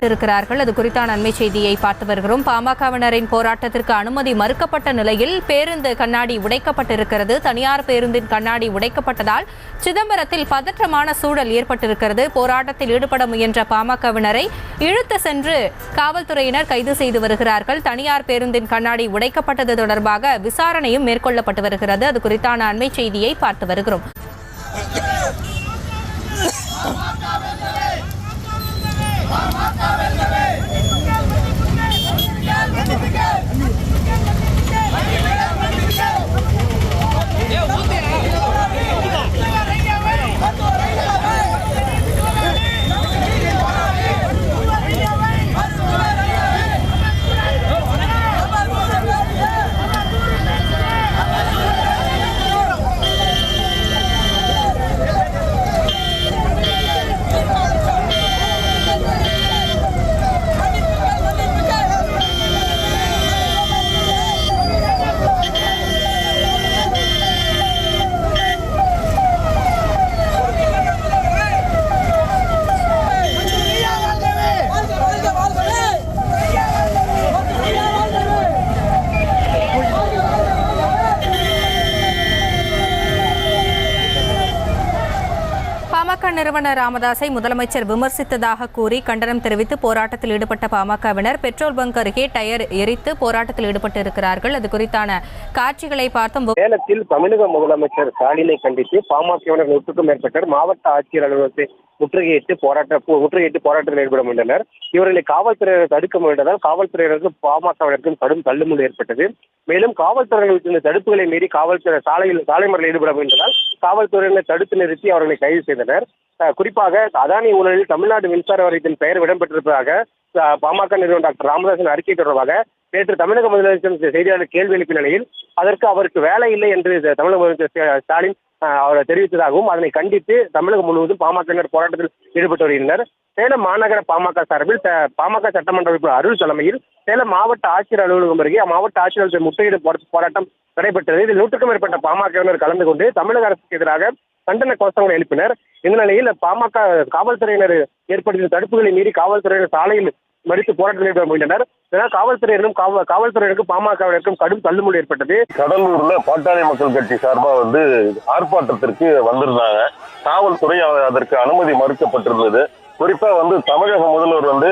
ஈடுபட்டிருக்கிறார்கள் அது குறித்தான அண்மை செய்தியை பார்த்து வருகிறோம். பாமகவினரின் போராட்டத்திற்கு அனுமதி மறுக்கப்பட்ட நிலையில் பேருந்து கண்ணாடி உடைக்கப்பட்டிருக்கிறது. தனியார் பேருந்தின் கண்ணாடி உடைக்கப்பட்டதால் சிதம்பரத்தில் பதற்றமான சூழல் ஏற்பட்டிருக்கிறது. போராட்டத்தில் ஈடுபட முயன்ற பாமகவினரை இழுத்து சென்று காவல்துறையினர் கைது செய்து வருகிறார்கள். தனியார் பேருந்தின் கண்ணாடி உடைக்கப்பட்டது தொடர்பாக விசாரணையும் மேற்கொள்ளப்பட்டு வருகிறது. அது குறித்தான அண்மை செய்தியை பார்த்து வருகிறோம் பாமக நிறுவனர் ராமதாஸை முதலமைச்சர் விமர்சித்ததாக கூறி கண்டனம் தெரிவித்து போராட்டத்தில் ஈடுபட்ட பாமகவினர் பெட்ரோல் பங்க் அருகே டயர் எரித்து போராட்டத்தில் ஈடுபட்டு இருக்கிறார்கள் அது குறித்தான காட்சிகளை பார்த்தும். சேலத்தில் தமிழக முதலமைச்சர் ஸ்டாலினை கண்டித்து பாமகவினர் நூற்றுக்கும் மேற்பட்டோர் மாவட்ட ஆட்சியர் அலுவலகத்தை முற்றுகையிட்டு போராட்ட முற்றுகையிட்டு போராட்டத்தில் ஈடுபட முயன்றனர் இவர்களை காவல்துறையினர் தடுக்க முயன்றதால் காவல்துறையினருக்கும் பாமகவினருக்கும் கடும் தள்ளுமுள் ஏற்பட்டது. மேலும் காவல்துறையினர் தடுப்புகளை மீறி காவல்துறை சாலையில் சாலை மறியலில் ஈடுபட முயன்றதால் காவல்துறையினர் தடுத்து நிறுத்தி அவர்களை கைது செய்தனர். குறிப்பாக அதானி ஊழலில் தமிழ்நாடு மின்சார வாரியத்தின் பெயர் இடம்பெற்றிருப்பதாக பாமக நிறுவனம் டாக்டர் ராமதாசன் அறிக்கை தொடர்பாக நேற்று தமிழக முதலமைச்சர் செய்தியாளர் கேள்வி எழுப்பிய நிலையில் அதற்கு அவருக்கு வேலை இல்லை என்று தமிழக முதலமைச்சர் ஸ்டாலின் அவர் தெரிவித்ததாகவும் அதனை கண்டித்து தமிழகம் முழுவதும் பாமகவினர் போராட்டத்தில் ஈடுபட்டு வருகின்றனர். சேலம் மாநகர பாமக சார்பில் பாமக சட்டமன்ற உறுப்பினர் அருள் தலைமையில் சேலம் மாவட்ட ஆட்சியர் அலுவலகம் அருகே மாவட்ட ஆட்சியர் முற்றுகையிடும் போராட்டம் நடைபெற்றது. இதில் நூற்றுக்கும் மேற்பட்ட பாமகவினர் கலந்து கொண்டு தமிழக அரசுக்கு எதிராக கண்டன கோஷங்களை எழுப்பினர். இந்த நிலையில் பாமக காவல்துறையினர் ஏற்படுத்திய தடுப்புகளை மீறி காவல்துறையினர் சாலையில் மறித்து போராட்டத்தில் ஈடுபட முயன்றனர். இதனால் காவல்துறையினரும் காவல்துறையினருக்கும் பாமகவினருக்கும் கடும் தள்ளுமுடி ஏற்பட்டது. கடலூர்ல பாட்டாளி மக்கள் கட்சி சார்பா வந்து ஆர்ப்பாட்டத்திற்கு வந்திருந்தாங்க. காவல்துறை அதற்கு அனுமதி மறுக்கப்பட்டிருந்தது. குறிப்பா வந்து தமிழக முதல்வர் வந்து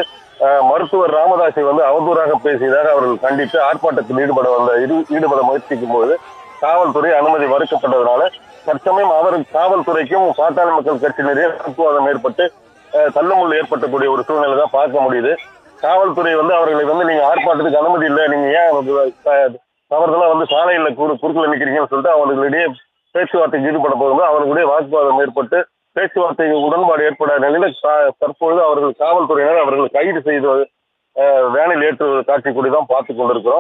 மருத்துவர் ராமதாஸை வந்து அவதூறாக பேசியதாக அவர்கள் கண்டித்து ஆர்ப்பாட்டத்தில் ஈடுபட வந்த ஈடுபட முயற்சிக்கும் போது காவல்துறை அனுமதி மறுக்கப்பட்டதுனால தற்சமயம் அவர் காவல்துறைக்கும் பாட்டாளி மக்கள் கட்சியினரே வாக்குவாதம் ஏற்பட்டு அஹ், தள்ளுமுள் ஏற்பட்டக்கூடிய ஒரு சூழ்நிலை தான் பார்க்க முடியுது. காவல்துறை வந்து அவர்களை வந்து நீங்க ஆர்ப்பாட்டத்துக்கு அனுமதி இல்லை நீங்க ஏன் வந்து, வந்து சாலையில் குறு குறுக்கில் நிற்கிறீங்கன்னு சொல்லிட்டு அவர்களிடையே பேச்சுவார்த்தைக்கு ஈடுபட போகும்போது அவர்களுடைய வாக்குவாதம் ஏற்பட்டு பேச்சுவார்த்தை உடன்பாடு ஏற்படாத நிலையில தற்பொழுது அவர்கள் காவல்துறையினர் அவர்கள் கைது செய்து வேனில் ஏற்றுவது காட்சி கூடி தான் பார்த்து கொண்டிருக்கிறோம்.